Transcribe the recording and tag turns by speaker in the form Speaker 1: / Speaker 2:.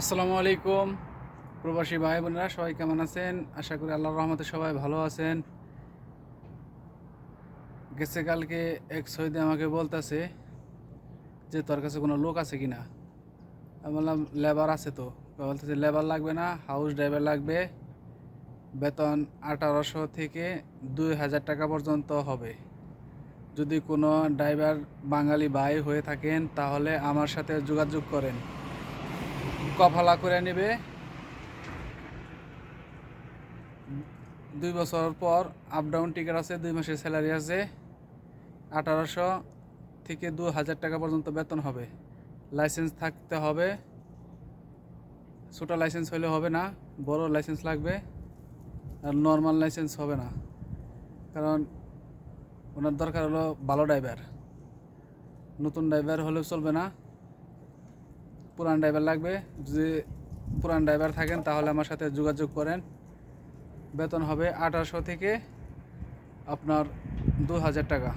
Speaker 1: আসসালামু আলাইকুম, প্রবাসী ভাই বোনেরা সবাই কেমন আছেন? আশা করি আল্লাহর রহমতে সবাই ভালো আছেন। গেছে কালকে এক সৈদে আমাকে বলতেছে যে, তোর কাছে কোনো লোক আছে কিনা? আমি বললাম, লেবার আছে তো। বলতেছে, লেবার লাগবে না, হাউস ড্রাইভার লাগবে। বেতন আঠারোশো থেকে দুই হাজার টাকা পর্যন্ত হবে। যদি কোনো ড্রাইভার বাঙালি ভাই হয়ে থাকেন, তাহলে আমার সাথে যোগাযোগ করেন। কফালা করে নেবে। দুই বছর পর আপ ডাউন টিকিট আছে, দুই মাসের স্যালারি আছে। আঠারোশো থেকে দু হাজার টাকা পর্যন্ত বেতন হবে। লাইসেন্স থাকতে হবে। ছোটো লাইসেন্স হলে হবে না, বড় লাইসেন্স লাগবে। আর নর্মাল লাইসেন্স হবে না। কারণ ওনার দরকার হলো ভালো ড্রাইভার নতুন ড্রাইভার হলেও চলবে না। পুরান ড্রাইভার লাগবে। যদি পুরান ড্রাইভার থাকেন, তাহলে আমার সাথে যোগাযোগ করেন। বেতন হবে আঠারোশো থেকে আপনার দু হাজার টাকা।